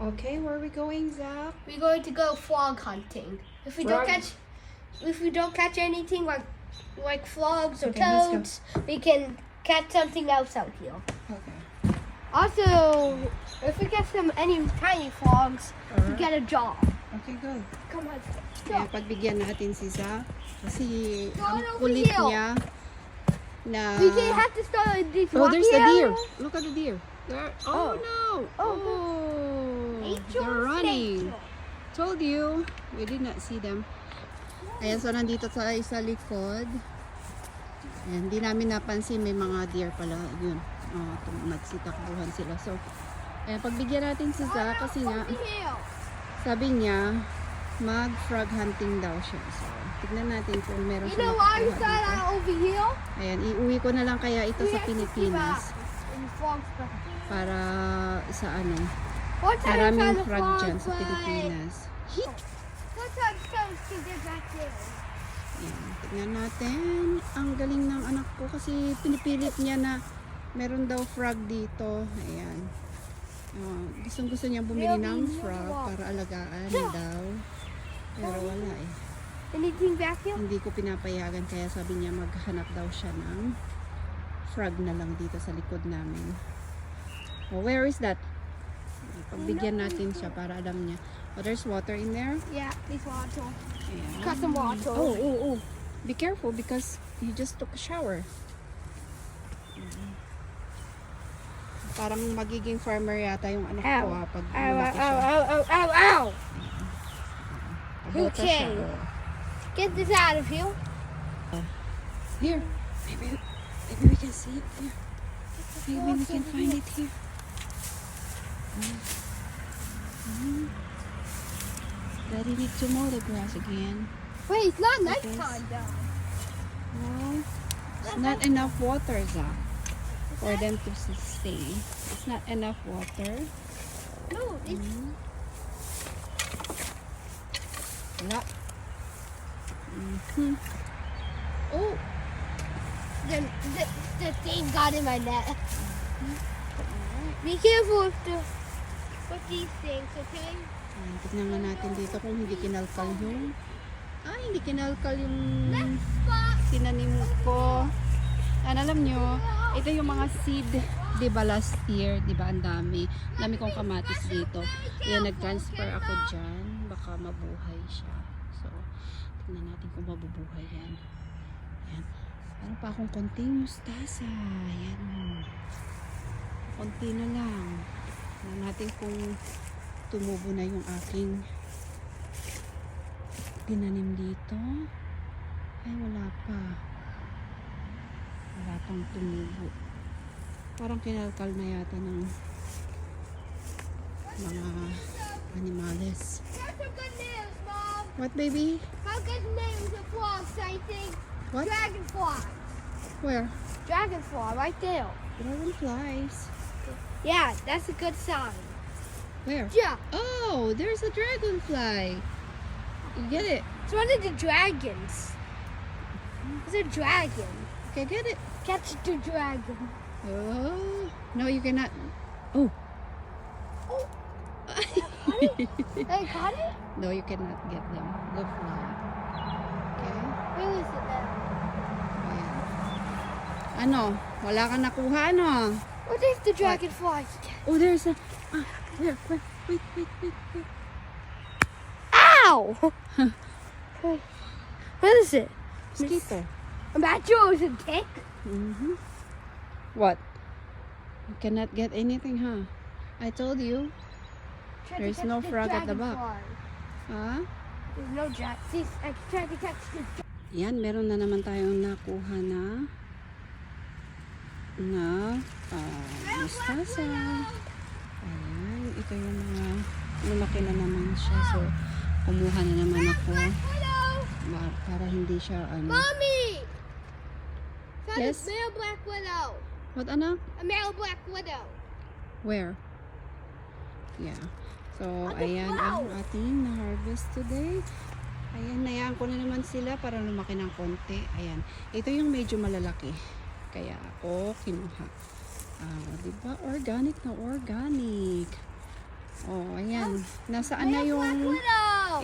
Okay, where are we going, Zach? We're going to go frog hunting. If we don't catch, if we don't catch anything like like frogs or Okay, toads, we can catch something else out here. Okay. Also, if we get some any tiny frogs, we uh-huh. get a job. Okay, go. Come on, Kaya go. pagbigyan natin si Zach. Kasi ang kulit here. niya na... we can have to start with this Oh, there's the deer. Look at the deer. There. Oh, Oh. no. Oh, Oh, Nature they're running. Told you. We did not see them. Ayan, so nandito sa likod. Ayan, hindi namin napansin may mga deer pala. Yun. Oh, tum- nagsitakbuhan sila. So, ayan, pagbigyan natin si Zach kasi nga, sabi niya, mag-frog hunting daw siya. So, tignan natin kung meron You siya here? Ayan, iuwi ko na lang kaya ito sa Pilipinas para sa ano, maraming frog dyan sa Pilipinas. Ayan, tignan natin. Ang galing ng anak ko kasi pinipilit niya na meron daw frog dito. Ayan. Uh, gustong gusto niya bumili ng frog para alagaan daw. Pero wala eh. Anything back here? Hindi ko pinapayagan kaya sabi niya maghanap daw siya ng frog na lang dito sa likod namin. Oh, where is that? Pagbigyan natin siya para alam niya. Oh, there's water in there. Yeah, this water. Ayan. Got some water. Oh, oh, oh. Be careful because you just took a shower. Parang magiging farmer yata yung anak ko Ow. ha, pag Ow, ow, lumaki ow, siya. ow, ow, ow, ow! Siya, Okay. Get this out of here. Here, maybe, maybe we can see it here. Maybe we can find it here. Mm. Mm. Daddy need to mow the grass again. Wait, it's not nighttime though. No, it's not enough water, Zach, for them to s- stay. It's not enough water. No, it's Mm. Wala. Mhm. oh. The, the, the thing got in my net. Be careful with the with these things, okay? Ayan, tignan nga natin dito kung hindi kinalkal yung... Ah, hindi kinalkal yung tinanim ko. Yan, alam nyo, ito yung mga seed, di ba last year, di ba ang dami. Ang dami kong kamatis dito. Yan, nag-transfer ako dyan. Baka mabuhay siya. So, tingnan natin kung mabubuhay yan. Yan. Meron pa akong konting mustasa. Yan. Konti na lang. Tingnan natin kung tumubo na yung aking tinanim dito. Ay, wala pa. Wala pang tumubo. Parang kinalkal na yata ng mga animales. What, baby? How good news of frogs, I think. What? Dragonfly. Where? Dragonfly, right there. Dragonflies. Yeah, that's a good sign. Where? Yeah, Oh, there's a dragonfly. You get it? it's one of the dragons. It's a dragon. Okay, get it. Catch the dragon. Oh, no, you cannot. Oh. Oh. Hey, got it? no, you cannot get them. The fly. Okay. Where is it then? Ayan. Ano? Wala ka nakuha, ano? What is the dragonfly? Oh, there's a. Ah, where? Where? Wait, wait, wait, wait. Ow! What is it? Mosquito. I'm not sure it was a tick. Mm-hmm. What? You cannot get anything, huh? I told you. To There's no the frog at the back. Ha? There's no drag. See, I tried to catch the Yan, meron na naman tayong nakuha na na ah, mustasa. Ayan, ito yung mga lumaki na naman siya. So, kumuha na naman ako para hindi siya ano. Mommy! Found Yes? a male black widow. What anak? A male black widow. Where? Yeah. So, ayan ang ating na-harvest today. Ayan, nayaan ko na naman sila para lumaki ng konti. Ayan. Ito yung medyo malalaki. Kaya ako kinuha. Ah, di ba? Organic na organic. Oh, ayan. Nasaan na Male yung...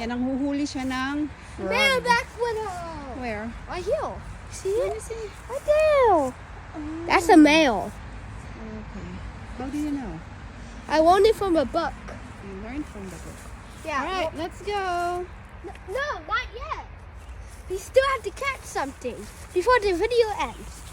Yan, ang huhuli siya ng Male frog. Black Widow. Where? Right here. See Let me it? see. Right there. That's a male. Okay. How do you know? I learned it from a book. You learned from the book. Yeah. Alright, let's go. No, not yet. We still have to catch something before the video ends.